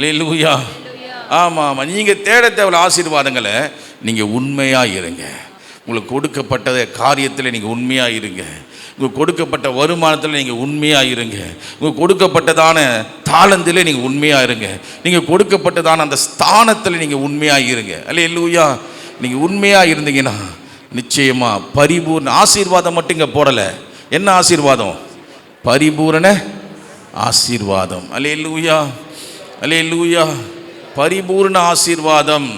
அல்லேலூயா ஆமாம் ஆமாம் நீங்கள் தேட தேவையில்ல ஆசீர்வாதங்களை நீங்கள் உண்மையாக இருங்க. உங்களுக்கு கொடுக்கப்பட்ட காரியத்தில் நீங்கள் உண்மையாக இருங்க. உங்களுக்கு கொடுக்கப்பட்ட வருமானத்தில் நீங்கள் உண்மையாக இருங்க. உங்களுக்கு கொடுக்கப்பட்டதான தாளந்தில் நீங்கள் உண்மையாக இருங்க. நீங்கள் கொடுக்கப்பட்டதான அந்த ஸ்தானத்தில் நீங்கள் உண்மையாக இருங்க. அல்லேலூயா நீங்கள் உண்மையாக இருந்தீங்கன்னா நிச்சயமாக பரிபூர்ண ஆசீர்வாதம் மட்டும் இங்கே போடலை. என்ன ஆசீர்வாதம்? பரிபூரண ஆசீர்வாதம். அலே லூயா பரிபூர்ண ஆசீர்வாதம்.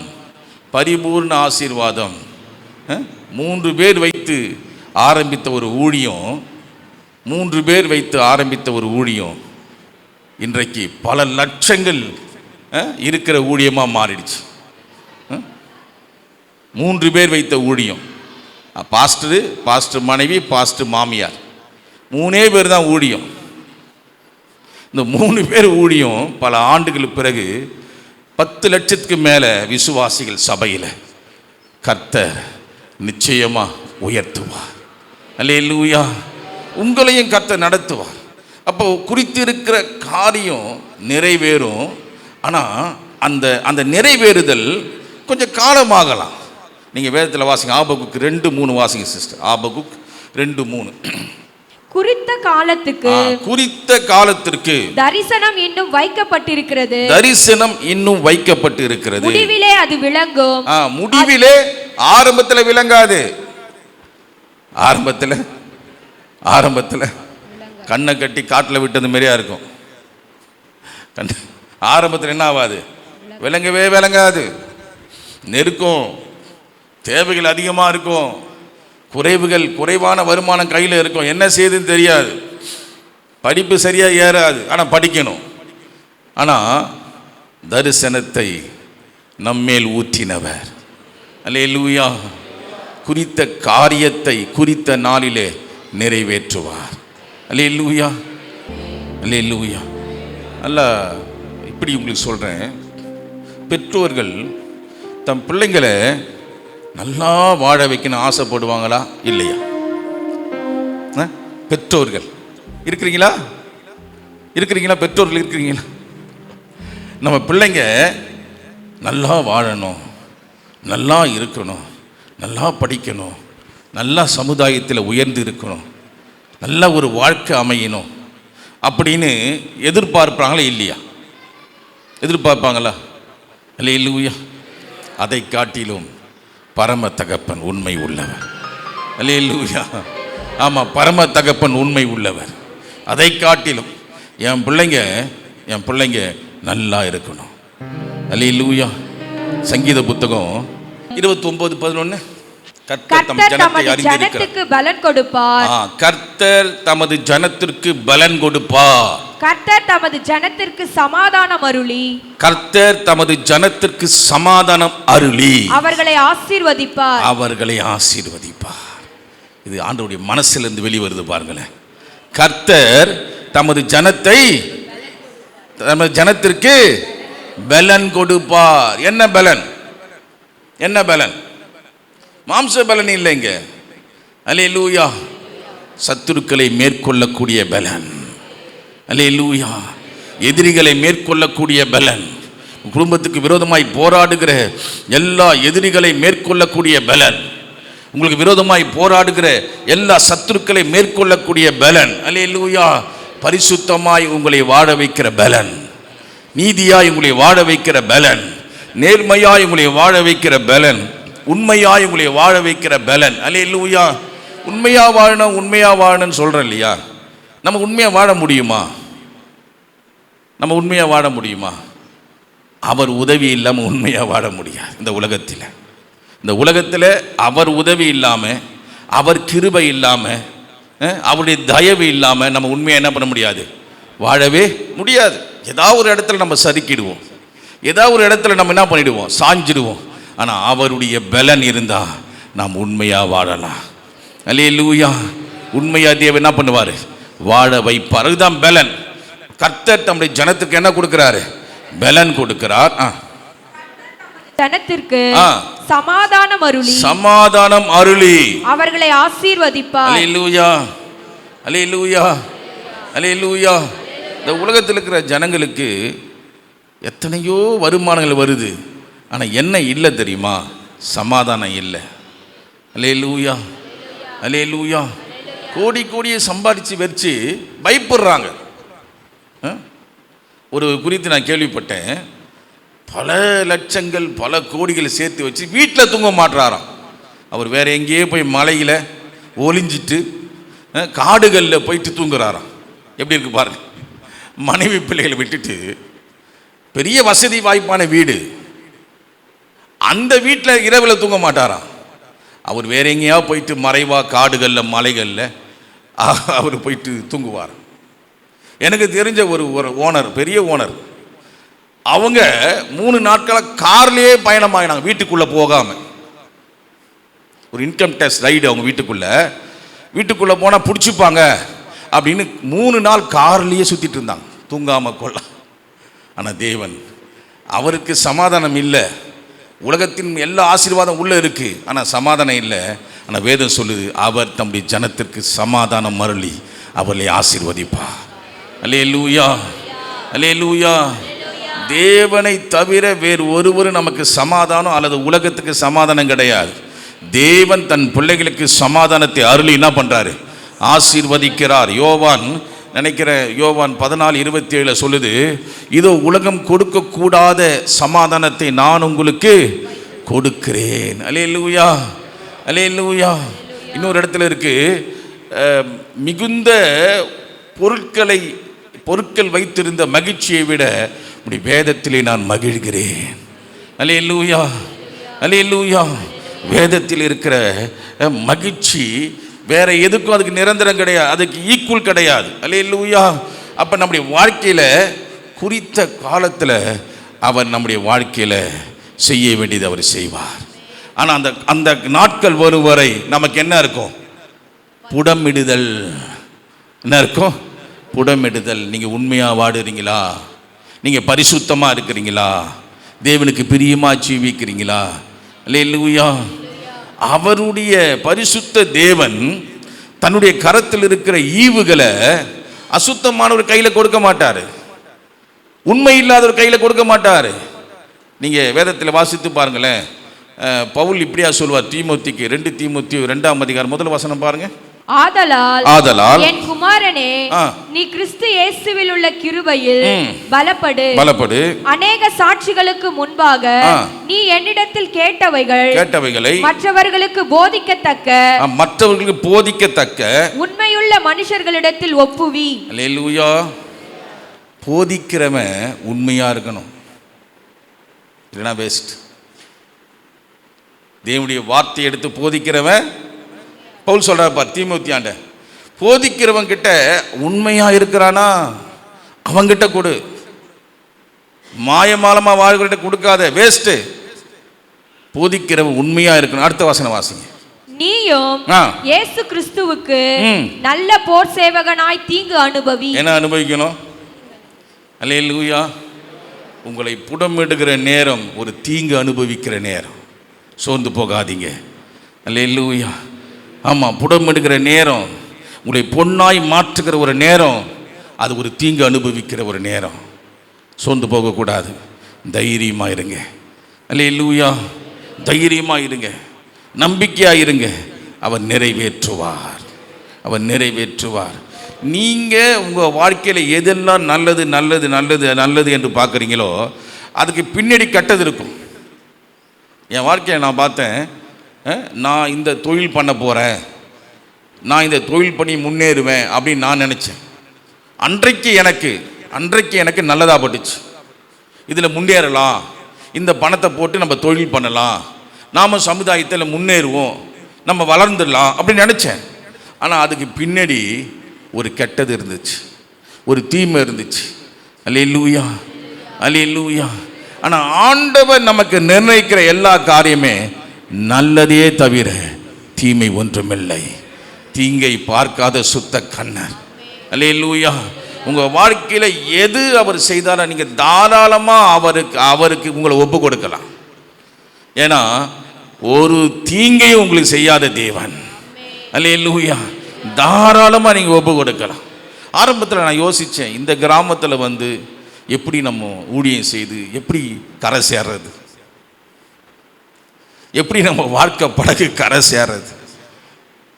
பரிபூர்ண ஆசீர்வாதம். மூன்று பேர் வைத்து ஆரம்பித்த ஒரு ஊழியம். மூன்று பேர் வைத்து ஆரம்பித்த ஒரு ஊழியம். இன்றைக்கு பல லட்சங்கள் இருக்கிற ஊழியமாக மாறிடுச்சு. மூன்று பேர் வைத்த ஊழியம். பாஸ்டரு பாஸ்டர் மனைவி பாஸ்டர் மாமியார். மூணே பேர் தான் ஊழியம். இந்த மூணு பேர் ஊழியம் பல ஆண்டுகளுக்கு பிறகு பத்து லட்சத்துக்கு மேலே விசுவாசிகள் சபையில் கர்த்தர் நிச்சயமாக உயர்த்துவார். அல்லேலூயா. உங்களையும் கர்த்தர் நடத்துவார். அப்போ குறித்திருக்கிற காரியம் நிறைவேறும். ஆனால் அந்த அந்த நிறைவேறுதல் கொஞ்சம் காலமாகலாம். நீங்கள் வேதத்தில் வாசிங்க. ஆபகுக்கு ரெண்டு மூணு வாசிங்க சிஸ்டர். ஆபகுக் ரெண்டு மூணு. குறித்த காலத்துக்கு குறித்த காலத்திற்கு தரிசனம் இன்னும் வைக்கப்பட்டிருக்கிறது. தரிசனம் இன்னும் வைக்கப்பட்டு இருக்கிறது முடிவிலே அது விளங்கும். முடிவிலே ஆரம்பத்தில் விளங்காது. ஆரம்பத்தில் ஆரம்பத்தில் கண்ணை கட்டி காட்டில் விட்டது மாதிரியா இருக்கும். கண் ஆரம்பத்தில் என்ன ஆகாது விளங்கவே விளங்காது. நெருக்கம் தேவைகள் அதிகமாக இருக்கும். குறைவுகள் குறைவான வருமானம் கையில் இருக்கும். என்ன செய்யுதுன்னு தெரியாது. படிப்பு சரியாக ஏறாது. ஆனால் படிக்கணும். ஆனால் தரிசனத்தை நம்மேல் ஊற்றினவர். அல்லேலூயா. குறித்த காரியத்தை குறித்த நாளிலே நிறைவேற்றுவார். அல்லேலூயா. அல்லேலூயா. அல்ல இப்படி உங்களுக்கு சொல்கிறேன் பெற்றோர்கள் தம் பிள்ளைங்களை நல்லா வாழ வைக்கணும் ஆசைப்படுவாங்களா? இல்லையா? ஆ? பெற்றோர்கள். இருக்கிறீங்களா? இருக்கிறீங்களா? பெற்றோர்கள் இருக்கிறீங்களா? நம்ம பிள்ளைங்க நல்லா வாழணும். நல்லா இருக்கணும். நல்லா படிக்கணும். நல்லா சமுதாயத்தில் உயர்ந்து இருக்கணும். நல்ல ஒரு வாழ்க்கை அமையணும். அப்படின்னு எதிர்பார்ப்பாங்களா? இல்லையா? எதிர்பார்ப்பாங்களா? இல்லை இல்லையா அதை காட்டிலும் பரம தகப்பன் உண்மை உள்ளவர். அல்லேலூயா. ஆமாம் பரம தகப்பன் உண்மை உள்ளவர். அதை காட்டிலும் என் பிள்ளைங்க என் பிள்ளைங்க நல்லா இருக்கணும். அல்லேலூயா. சங்கீத புத்தகம் இருபத்தி ஒன்பது பதினொன்று கர்த்தர் தமது ஜனத்திற்கு பலன் கொடுப்பார். கர்த்தர் தமது ஜனத்திற்கு சமாதானம் அருளி. கர்த்தர் தமது ஜனத்திற்கு சமாதானம் அருளி. அவர்களை ஆசீர்வதிப்பார். அவர்களை ஆசீர்வதிப்பார். இது ஆண்டவருடைய மனசிலிருந்து வெளிவருது பாருங்களேன். கர்த்தர் தமது ஜனத்தை தமது ஜனத்திற்கு பலன் கொடுப்பார். என்ன பலன்? என்ன பலன்? மாம்ச பலன் இல்லைங்க. அல்லேலூயா. சத்துருக்களை மேற்கொள்ளக்கூடிய பலன். அல்லேலூயா. எதிரிகளை மேற்கொள்ளக்கூடிய பலன். குடும்பத்துக்கு விரோதமாய் போராடுகிற எல்லா எதிரிகளை மேற்கொள்ளக்கூடிய பலன். உங்களுக்கு விரோதமாய் போராடுகிற எல்லா சத்துருக்களை மேற்கொள்ளக்கூடிய பலன். அல்லேலூயா. பரிசுத்தமாய் உங்களை வாழ வைக்கிற பலன். நீதியாய் உங்களை வாழ வைக்கிற பலன். நேர்மையாய் உங்களை வாழ வைக்கிற பலன். உண்மையாய் உங்களை வாழ வைக்கிற பலன். அல்லேலூயா. உண்மையாக வாழணும் உண்மையாக வாழணும்னு சொல்கிறேன் இல்லையா? நம்ம உண்மையாக வாழ முடியுமா? நம்ம உண்மையாக வாழ முடியுமா? அவர் உதவி இல்லாமல் உண்மையாக வாழ முடியாது. இந்த உலகத்தில். இந்த உலகத்தில் அவர் உதவி இல்லாமல் அவர் கிருபை இல்லாமல் அவருடைய தயவு இல்லாமல் நம்ம உண்மையாக என்ன பண்ண முடியாது? வாழவே முடியாது. ஏதாவது ஒரு இடத்துல நம்ம சறுக்கிடுவோம். ஏதாவது ஒரு இடத்துல நம்ம என்ன பண்ணிடுவோம்? சாஞ்சிடுவோம். ஆனால் அவருடைய பலன் இருந்தால் நாம் உண்மையாக வாழலாம். அல்லேலூயா. உண்மையாக தேவை என்ன பண்ணுவார்? வாழ வைப்பார். அதுதான் பலன். கர்த்தர் தம்முடைய ஜனத்துக்கு என்ன கொடுக்கிறாரு? பலன் கொடுக்கிறார். ஆ. ஜனத்திற்கு. சமாதானம் அருளி. சமாதானம் அருளி. அவர்களை ஆசீர்வதிப்பார். அலையிலூயா. அலையிலூயா. அலையிலூயா. இந்த உலகத்தில் இருக்கிற ஜனங்களுக்கு எத்தனையோ வருமானங்கள் வருது. ஆனால் என்ன இல்லை தெரியுமா? சமாதானம் இல்லை. அலே லூயா அலே லூயா கோடி கோடியை சம்பாதிச்சு வச்சு பயப்படுறாங்க? ஒரு குறித்து நான் கேள்விப்பட்டேன். பல லட்சங்கள் பல கோடிகளை சேர்த்து வச்சு வீட்டில் தூங்க மாட்டுறாராம் அவர் வேற எங்கேயோ போய் மலையில் ஒளிஞ்சிட்டு காடுகளில் போயிட்டு தூங்குறாராம். எப்படி இருக்கு பாருங்க. மனைவி பிள்ளைகளை விட்டுட்டு பெரிய வசதி வாய்ப்பான வீடு. அந்த வீட்டில் இரவில் தூங்க மாட்டாராம். அவர் வேற எங்கேயா போயிட்டு மறைவா காடுகளில் மலைகளில் அவர் போயிட்டு தூங்குவார் எனக்கு தெரிஞ்ச ஒரு ஒரு ஓனர் பெரிய ஓனர். அவங்க மூணு நாட்களாக கார்லேயே பயணமாகினாங்க வீட்டுக்குள்ளே போகாமல் ஒரு இன்கம் டேக்ஸ் ரைடு அவங்க வீட்டுக்குள்ளே. வீட்டுக்குள்ளே போனால் பிடிச்சிப்பாங்க அப்படின்னு மூணு நாள் கார்லேயே சுற்றிட்டு இருந்தாங்க. தூங்காமல் கொள்ள. ஆனால் தேவன் அவருக்கு சமாதானம் இல்லை. உலகத்தின் எல்லா ஆசீர்வாதம் உள்ளே இருக்குது ஆனால் சமாதானம் இல்லை. ஆனால் வேதம் சொல்லுது அவர் தம்முடைய ஜனத்திற்கு சமாதானம் மருளி அவர்களை ஆசீர்வதிப்பார். அலே லூயா அலே லூயா தேவனை தவிர வேறு ஒருவரும் நமக்கு சமாதானம் அல்லது உலகத்துக்கு சமாதானம் கிடையாது. தேவன் தன் பிள்ளைகளுக்கு சமாதானத்தை அருளி என்ன பண்ணுறாரு ஆசீர்வதிக்கிறார். யோவான் நினைக்கிற யோவான் பதினாலு இருபத்தி ஏழில் சொல்லுது இதோ உலகம் கொடுக்கக்கூடாத சமாதானத்தை நான் உங்களுக்கு கொடுக்கிறேன். அலே லூயா அலே லூயா இன்னொரு இடத்துல இருக்கு மிகுந்த பொருட்களை பொருட்கள் வைத்திருந்த மகிழ்ச்சியை விட இப்படி வேதத்திலே நான் மகிழ்கிறேன். அலே லூயா அலே லூயா வேதத்தில் இருக்கிற மகிழ்ச்சி வேற எதுக்கும் அதுக்கு நிரந்தரம் கிடையாது அதுக்கு ஈக்குவல் கிடையாது. அலே லூயா அப்போ நம்முடைய வாழ்க்கையில் குறித்த காலத்தில் அவர் நம்முடைய வாழ்க்கையில் செய்ய வேண்டியது அவர் செய்வார். ஆனால் அந்த அந்த நாட்கள் வரும் வரை நமக்கு என்ன இருக்கும்? புடமிடுதல். என்ன இருக்கும்? புடமிடுதல். நீங்கள் உண்மையாக வாடுறீங்களா? நீங்கள் பரிசுத்தமாக இருக்கிறீங்களா? தேவனுக்கு பிரியமாக ஜீவிக்கிறீங்களா? இல்லையா அவருடைய பரிசுத்த தேவன் தன்னுடைய கரத்தில் இருக்கிற ஈவுகளை அசுத்தமானவர் கையில் கொடுக்க மாட்டார். உண்மை இல்லாதவர் கையில் கொடுக்க மாட்டார். நீங்கள் வேதத்தில் வாசித்து பாருங்களேன். பவுல் இப்படியா சொல்வார் தீமுத்திக்கு ரெண்டு தீமுத்தி ரெண்டாம் அதிகாரம் முதல் வசனம் பாருங்கள் ஆதலால் ஆதலால் என் குமாரனே. நீ கிறிஸ்து இயேசுவில் உள்ள கிருபையில். பலப்படு பலப்படு அநேக சாட்சிகளுக்கு முன்பாக. நீ என்னிடத்தில் கேட்டவைகள் கேட்டவைகளை மற்றவர்களுக்கு போதிக்கத்தக்க மற்றவர்களுக்கு போதிக்கத்தக்க உண்மையுள்ள மனுஷர்களிடத்தில் ஒப்புவி அல்லேலூயா போதிக்கிறவன் உண்மையா இருக்கணும் இல்லைன்னா வேஸ்ட் தேவனுடைய வார்த்தையை எடுத்து போதிக்கிறவன் பவுல் சொல்றார் பார் தீமூத்தியாண்ட போதிக்கிறவன் கிட்ட உண்மையா இருக்கிறானா? அவங்கிட்ட கொடு. மாயமாலமா வாழ்கிட்ட கொடுக்காத வேஸ்ட்டு போதிக்கிறவன் உண்மையா இருக்கணும். அடுத்த வாசனை வாசிங்க. நீயும். இயேசு கிறிஸ்துவுக்கு. நல்ல போர் சேவகனாய் தீங்கு அனுபவி. என்ன அனுபவிக்கணும்? அல்லேலூயா. உங்களை புடமிடுகிற நேரம் ஒரு தீங்கு அனுபவிக்கிற நேரம். சோர்ந்து போகாதீங்க. அல்லேலூயா. ஆமாம் புடமிடுகிற நேரம் உங்களை பொன்னாய் மாற்றுகிற ஒரு நேரம் அது ஒரு தீங்கு அனுபவிக்கிற ஒரு நேரம். சோர்ந்து போகக்கூடாது. தைரியமாக இருங்க. அல்லேலூயா. தைரியமாக இருங்க. நம்பிக்கையாக இருங்க. அவர் நிறைவேற்றுவார். அவர் நிறைவேற்றுவார். நீங்கள் உங்கள் வாழ்க்கையில் எதெல்லாம் நல்லது நல்லது நல்லது நல்லது என்று பார்க்குறீங்களோ அதுக்கு பின்னாடி கட்டது இருக்கும். என் வாழ்க்கையை நான் பார்த்தேன் நான் இந்த தொழில் பண்ண போகிறேன் நான் இந்த தொழில் பண்ணி முன்னேறுவேன் அப்படின்னு நான் நினச்சேன். அன்றைக்கு எனக்கு அன்றைக்கு எனக்கு நல்லதாக பட்டுச்சு. இதில் முன்னேறலாம். இந்த பணத்தை போட்டு நம்ம தொழில் பண்ணலாம். நாம் சமுதாயத்தில் முன்னேறுவோம். நம்ம வளர்ந்துடலாம் அப்படின்னு நினச்சேன். ஆனால் அதுக்கு பின்னாடி ஒரு கெட்டது இருந்துச்சு. ஒரு தீமை இருந்துச்சு. அலே லூயா அலே லூயா ஆனால் ஆண்டவர் நமக்கு நிர்ணயிக்கிற எல்லா காரியமே நல்லதே தவிர தீமை ஒன்றுமில்லை. தீங்கை பார்க்காத சுத்த கண்ணர் அலே லூயா உங்கள் வாழ்க்கையில் எது அவர் செய்தாலும் நீங்கள் தாராளமாக அவருக்கு அவருக்கு உங்களை ஒப்பு கொடுக்கலாம். ஏன்னா ஒரு தீங்கையும் உங்களுக்கு செய்யாத தேவன். அல்லே லூயா தாராளமாக நீங்கள் ஒப்பு கொடுக்கலாம். ஆரம்பத்தில் நான் யோசித்தேன் இந்த கிராமத்தில் வந்து எப்படி நம்ம ஊழியம் செய்து எப்படி கரை சேர்றது? எப்படி நம்ம வாழ்க்கை படகு கரை சேர்றது?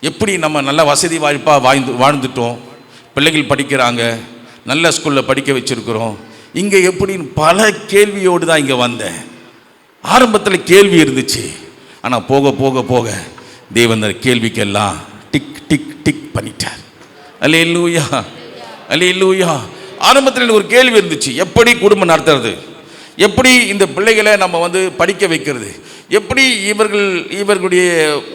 எப்படி நம்ம நல்ல வசதி வாய்ப்பாக வாழ்ந்து வாழ்ந்துட்டோம்? பிள்ளைகள் படிக்கிறாங்க நல்ல ஸ்கூலில் படிக்க வச்சுருக்குறோம். இங்கே எப்படின்னு பல கேள்வியோடு தான் இங்கே வந்தேன். ஆரம்பத்தில் கேள்வி இருந்துச்சு. ஆனால் போக போக போக தேவன் அந்த கேள்விக்கெல்லாம் டிக் டிக் டிக் பண்ணிட்டார். அல்லே லூயா அல்லே லூயா ஆரம்பத்தில் ஒரு கேள்வி இருந்துச்சு. எப்படி குடும்பம் நடத்துறது? எப்படி இந்த பிள்ளைகளை நம்ம வந்து படிக்க வைக்கிறது? எப்படி இவர்கள் இவர்களுடைய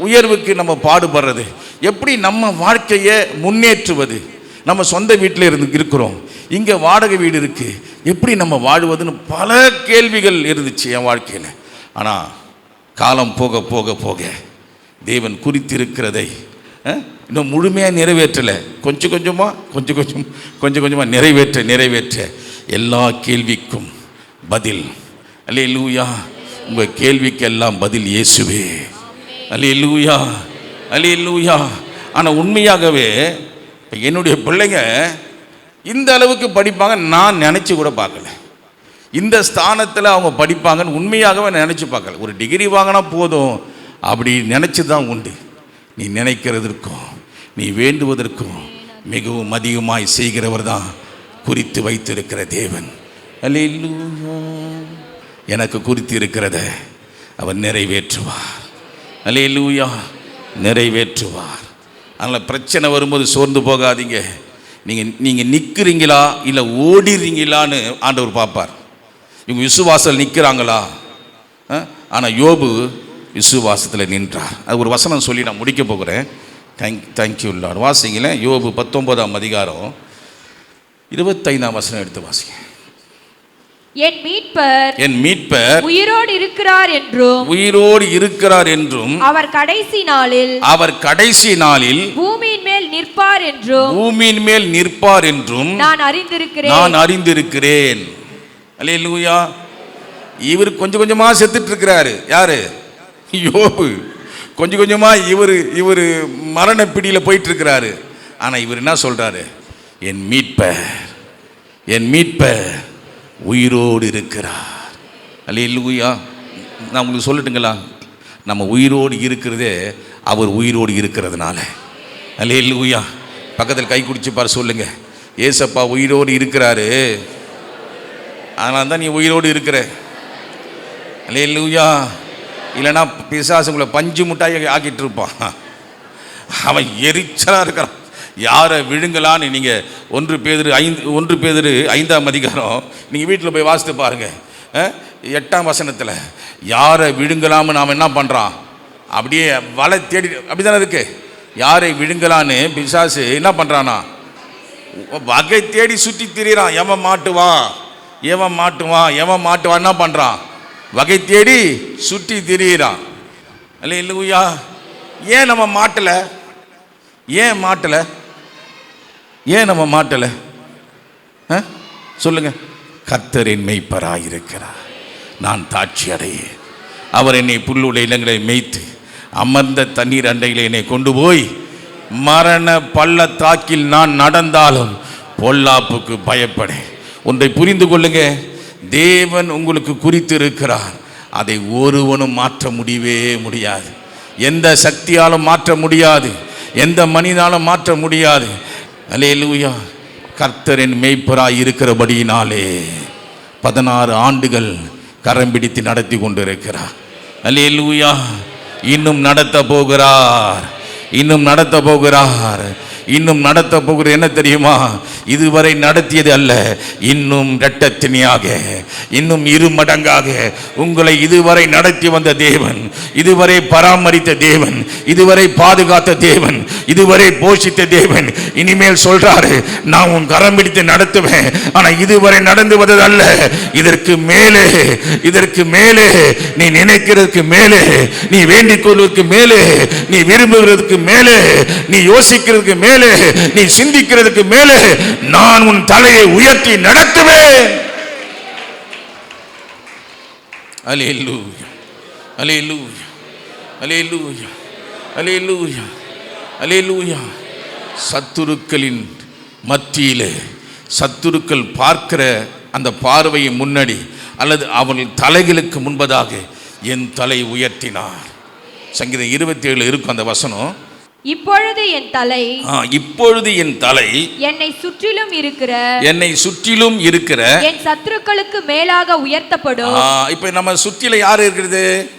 உயர்வுக்கு நம்ம பாடுபடுறது? எப்படி நம்ம வாழ்க்கையை முன்னேற்றுவது? நம்ம சொந்த வீட்டில் இருந்து இருக்கிறோம். இங்கே வாடகை வீடு இருக்குது எப்படி நம்ம வாழ்வதுன்னு பல கேள்விகள் இருந்துச்சு என் வாழ்க்கையில். ஆனால் காலம் போக போக போக தேவன் குறித்திருக்கிறதை இன்னும் முழுமையாக நிறைவேற்றலை. கொஞ்சம் கொஞ்சமாக கொஞ்சம் கொஞ்சம் கொஞ்சம் கொஞ்சமாக நிறைவேற்ற நிறைவேற்ற. எல்லா கேள்விக்கும் பதில். அல்லே லூயா உங்கள் கேள்விக்கெல்லாம் பதில் இயேசுவே. அலி லூயா அலி லூயா ஆனால் உண்மையாகவே என்னுடைய பிள்ளைங்க இந்த அளவுக்கு படிப்பாங்க நான் நினச்சி கூட பார்க்கல. இந்த ஸ்தானத்தில் அவங்க படிப்பாங்கன்னு உண்மையாகவே நினச்சி பார்க்கல. ஒரு டிகிரி வாங்கினா போதும். அப்படி நினச்சி தான் உண்டு. நீ நினைக்கிறதற்கும் நீ வேண்டுவதற்கும் மிகவும் அதிகமாய் செய்கிறவர் தான் குறித்து வைத்திருக்கிற தேவன். அல்லேலூயா எனக்கு குறித்து இருக்கிறத அவர் நிறைவேற்றுவார். அல்லேலூயா நிறைவேற்றுவார். அதனால் பிரச்சனை வரும்போது சோர்ந்து போகாதீங்க. நீங்கள் நீங்கள் நிற்கிறீங்களா இல்லை ஓடிடுறீங்களான்னு ஆண்டவர் பார்ப்பார். இவங்க விசுவாசத்தில் நிற்கிறாங்களா ஆனால் யோபு விசுவாசத்தில் நின்றார். அது ஒரு வசனம் சொல்லி நான் முடிக்க போகிறேன். தேங்க் தேங்க்யூ லார்ட் வாசிங்களேன். யோபு பத்தொன்பதாம் அதிகாரம் இருபத்தைந்தாம் வசனம் எடுத்து வாசிங்க. என் மீட்பர் என் மீட்பர் உயிரோடு இருக்கிறார் என்றும் உயிரோடு இருக்கிறார் என்றும் அவர் கடைசி நாளில் அவர் கடைசி நாளில் பூமியின் மேல் நிற்பார் என்றும் பூமியின் மேல் நிற்பார் என்றும் நான் அறிந்திருக்கிறேன். நான் அறிந்திருக்கிறேன். அல்லேலூயா இவர் கொஞ்சம் கொஞ்சமா செத்துட்டு இருக்கிறாரு யாரு? யோபு. கொஞ்சம் கொஞ்சமா இவர் இவர் மரண பிடியில் போயிட்டு இருக்கிறாரு ஆனா இவர் என்ன சொல்றாரு? என் மீட்பர் என் மீட்பர். உயிரோடு இருக்கிறார். அல்லேலூயா நான் உங்களுக்கு சொல்லட்டுங்களா? நம்ம உயிரோடு இருக்கிறதே அவர் உயிரோடு இருக்கிறதுனால. அல்ல இல்லையா பக்கத்தில் கை குடிச்சு பாரு சொல்லுங்க. ஏசப்பா உயிரோடு இருக்கிறாரு. அதனால தான் நீ உயிரோடு இருக்கிற. அல்ல இல்லையா இல்லைன்னா பிசாசு உங்களை பஞ்சு முட்டாய் ஆக்கிட்டு இருப்பான். அவன் எரிச்சலாக இருக்கிறான். யாரை விழுங்கலான்னு நீங்கள் ஒன்று பேதரு ஐந்து ஒன்று பேதரு ஐந்தாம் அதிகாரம். நீங்கள் வீட்டில் போய் வாசித்து பாருங்கள் எட்டாம் வசனத்தில் யாரை விழுங்கலாம்னு நாம் என்ன பண்ணுறான் அப்படியே வலை தேடி அப்படி தானே இருக்கு? யாரை விழுங்கலான்னு பிசாசு என்ன பண்ணுறானா வகை தேடி சுற்றி திரியிறான். எவன் மாட்டுவான் எவன் மாட்டுவான் எவன் மாட்டுவான் என்ன பண்ணுறான் வகை தேடி சுற்றி திரியிறான். இல்லை இல்லையா ஏன் நம்ம மாட்டலை? ஏன் மாட்டலை? ஏன் நம்ம மாட்டலை? ஆ? சொல்லுங்க. கர்த்தரின் மெய்ப்பராக இருக்கிறார் நான் தாட்சி அடையேன் அவர் என்னை புல்லுடைய இளங்களை மேய்த்து அமர்ந்த தண்ணீர் அண்டையில் என்னை கொண்டு போய் மரண பள்ளத்தாக்கில் நான் நடந்தாலும் பொல்லாப்புக்கு பயப்பட. ஒன்றை புரிந்து கொள்ளுங்க. தேவன் உங்களுக்கு குறித்து இருக்கிறார் அதை ஒருவனும் மாற்ற முடியவே முடியாது. எந்த சக்தியாலும் மாற்ற முடியாது. எந்த மனிதனாலும் மாற்ற முடியாது. அல்லேலூயா கர்த்தரின் மெய்ப்பராய் இருக்கிறபடியினாலே பதினாறு ஆண்டுகள் கரம் பிடித்து நடத்தி கொண்டிருக்கிறார். அல்லேலூயா இன்னும் நடத்த போகிறார். இன்னும் நடத்த போகிறார். இன்னும் நடத்த போகிறது என்ன தெரியுமா? இதுவரை நடத்தியது அல்ல. இன்னும் இரட்டத்தினியாக இன்னும் இரு மடங்காக உங்களை இதுவரை நடத்தி வந்த தேவன் இதுவரை பராமரித்த தேவன் இதுவரை பாதுகாத்த தேவன் இதுவரை போஷித்த தேவன் இனிமேல் சொல்றாரு நான் உன் கரம் பிடித்து நடத்துவேன். ஆனா இதுவரை நடந்து வந்தது அல்ல. இதற்கு மேலே இதற்கு மேலே நீ நினைக்கிறதுக்கு மேலே நீ வேண்டிக் கொள்வதற்கு மேலே நீ விரும்புகிறதுக்கு மேலே நீ யோசிக்கிறதுக்கு மேலே மேலே நீ சிந்திக்கிறதுக்கு மேலே நான் உன் தலையை உயர்த்தி நடத்துவேன். Hallelujah hallelujah hallelujah hallelujah hallelujah. சத்துருக்களின் மத்தியிலே சத்துருக்கள் பார்க்கிற அந்த பார்வையை முன்னாடி அல்லது அவர்கள் தலைகளுக்கு முன்பதாக என் தலை உயர்த்தினார். சங்கீதம் இருபத்தி ஏழு இருக்கும் அந்த வசனம். இப்பொழுது என் தலை இப்பொழுது என் தலை என்னை சுற்றிலும் இருக்கிற என்னை சுற்றிலும் இருக்கிற என் சத்துருக்களுக்கு மேலாக உயர்த்தப்படும். இப்ப நம்ம சுற்றில யார் இருக்கிறது?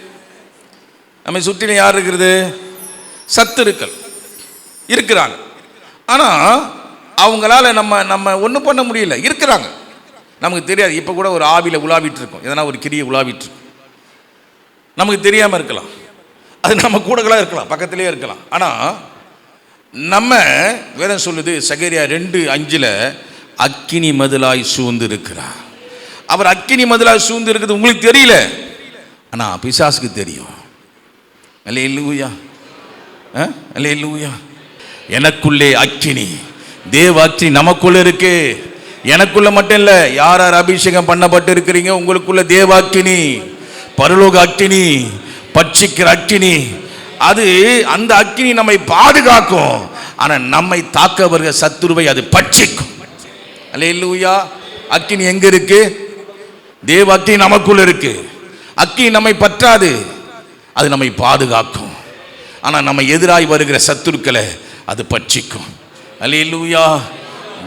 நம்ம சுற்றில யார் இருக்கிறது? சத்துருக்கள் இருக்கிறாங்க. ஆனா அவங்களால நம்ம நம்ம ஒன்றும் பண்ண முடியல. இருக்கிறாங்க. நமக்கு தெரியாது. இப்போ கூட ஒரு ஆவியில் உலாவிட்டு இருக்கோம். எதனா ஒரு கிரியை உலாவிட்டு நமக்கு தெரியாமல் இருக்கலாம். அது நம்ம கூடகளாக இருக்கலாம் பக்கத்திலே இருக்கலாம். ஆனால் நம்ம வேற சொல்லுது சகரியா ரெண்டு அஞ்சில் அக்கினி மதிலாய் சூழ்ந்து இருக்கிறார் அவர் அக்கினி மதிலாய் சூழ்ந்து இருக்குது உங்களுக்கு தெரியல. ஆனால் பிசாசுக்கு தெரியும். அல்ல இல்லையா அல்ல இல்லையா எனக்குள்ளே அக்கினி தேவ அக்கினி நமக்குள்ளே இருக்கு. எனக்குள்ள மட்டும் இல்லை யார் யார் அபிஷேகம் பண்ணப்பட்டு இருக்கிறீங்க உங்களுக்குள்ள தேவ பரலோக அக்கினி பட்சிக்கிற அக்கினி. அது அந்த அக்கினி நம்மை பாதுகாக்கும். ஆனால் நம்மை தாக்க வருகிற சத்துருவை அது பட்சிக்கும். அல்லேலூயா. அக்கினி எங்க இருக்கு? தேவ அக்கினி நமக்குள்ள இருக்கு. அக்கினி நம்மை பற்றாது. அது நம்மை பாதுகாக்கும். ஆனால் நம்ம எதிராய் வருகிற சத்துருக்களை அது பட்சிக்கும். அல்லேலூயா.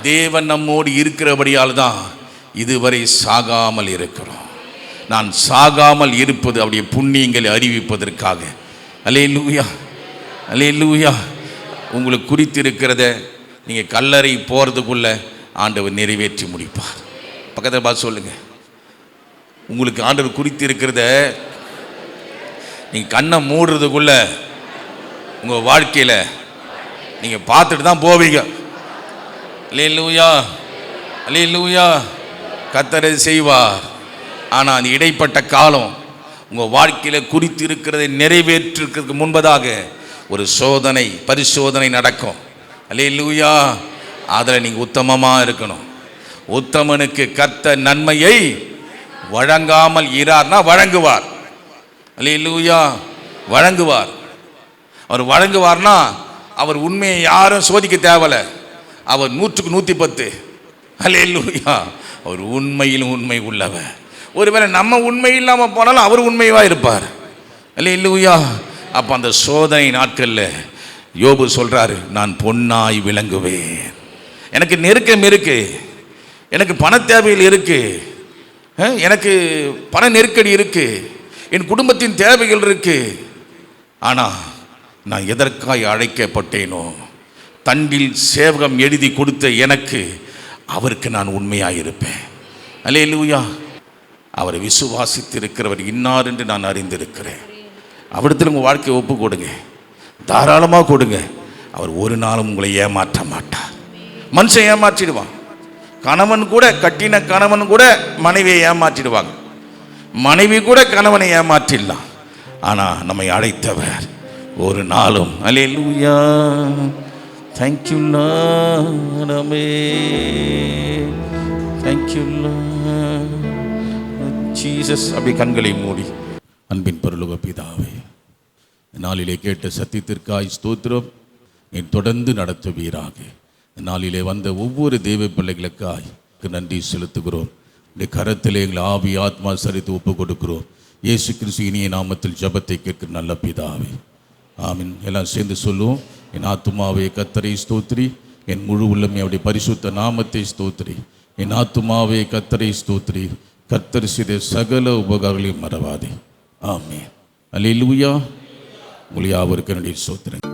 தேவன் நம்மோடு இருக்கிறபடியால் தான் இதுவரை சாகாமல் இருக்கிறோம். நான் சாகாமல் இருப்பது அவருடைய புண்ணியங்களை அறிவிப்பதற்காக. அலே லூயா அலே லூயா உங்களுக்கு குறித்திருக்கிறத நீங்கள் கல்லறை போகிறதுக்குள்ள ஆண்டவர் நிறைவேற்றி முடிப்பார். பக்கத்தில் பார்த்து சொல்லுங்கள் உங்களுக்கு ஆண்டவர் குறித்திருக்கிறத நீங்கள் கண்ணை மூடுறதுக்குள்ள உங்கள் வாழ்க்கையில் நீங்கள் பார்த்துட்டு தான் போவீங்க. அலே லூயா அலே லூயா கத்தரை செய்வார். ஆனால் அந்த இடைப்பட்ட காலம். உங்கள் வாழ்க்கையில் குறித்து இருக்கிறதை நிறைவேற்றிருக்கிறதுக்கு முன்பதாக ஒரு சோதனை பரிசோதனை நடக்கும். அல்லே லூயா அதில் நீங்கள் உத்தமமாக இருக்கணும். உத்தமனுக்கு கத்த நன்மையை வழங்காமல் இரார்னா வழங்குவார். அல்லே லூயா வழங்குவார். அவர் வழங்குவார்னா அவர் உண்மையை யாரும் சோதிக்க தேவலை அவர் நூற்றுக்கு நூற்றி பத்து. அல்லே லூயா அவர் உண்மையிலும் உண்மை உள்ளவர். ஒருவேளை நம்ம உண்மை இல்லாமல் போனாலும் அவர் உண்மையாக இருப்பார். இல்லை இல்லையா அப்போ அந்த சோதனை நாட்களில் யோபு சொல்கிறாரு நான் பொன்னாய் விளங்குவேன். எனக்கு நெருக்கம் இருக்குது எனக்கு பண தேவைகள் இருக்குது எனக்கு பண நெருக்கடி இருக்குது என் குடும்பத்தின் தேவைகள் இருக்குது ஆனால் நான் எதற்காய் அழைக்கப்பட்டேனோ தண்டில் சேவகம் எழுதி கொடுத்த எனக்கு அவருக்கு நான் உண்மையாக இருப்பேன் அல்ல இல்லையா அவரை விசுவாசித்திருக்கிறவர் இன்னார் என்று நான் அறிந்திருக்கிறேன். அவரிடத்தில் உங்கள் வாழ்க்கையை ஒப்பு கொடுங்க. தாராளமாக கொடுங்க. அவர் ஒரு நாளும் உங்களை ஏமாற்ற மாட்டார். மனுஷன் ஏமாற்றிடுவான். கணவன் கூட கட்டின கணவன் கூட மனைவியை ஏமாற்றிடுவாங்க. மனைவி கூட கணவனை ஏமாற்றிடலாம். ஆனால் நம்மை அழைத்தவர் ஒரு நாளும். அலே லூயா தேங்க்யூ நாமே தேங்க்யூ ஜீசஸ் அப்படி கண்களை மூடி. அன்பின் பொருளுக பிதாவே நாளிலே கேட்ட சத்தியத்திற்காய் ஸ்தோத்திரம். நீ தொடர்ந்து நடத்துவீராக. நாளிலே வந்த ஒவ்வொரு தெய்வ பிள்ளைகளுக்காய் நன்றி செலுத்துகிறோம். இந்த கரத்திலே எங்களை ஆவி ஆத்மா சரித்து ஒப்பு கொடுக்கிறோம் இயேசு கிறிஸ்து இனிய நாமத்தில் ஜெபத்தை கேட்கிற நல்ல பிதாவே. ஆமீன். எல்லாம் சேர்ந்து சொல்லுவோம். என் ஆத்துமாவே கத்தரை ஸ்தோத்திரி. என் முழு உள்ளம் அவருடைய பரிசுத்த நாமத்தை ஸ்தோத்திரி. என் ஆத்துமாவே கத்தரை ஸ்தோத்திரி. கத்தர் செய்த சகல உபகாரங்களையும் மறவாதே. ஆமென். அல்லேலூயா. உங்கள் யாவருக்கு என்னுடைய ஸ்தோத்திரம்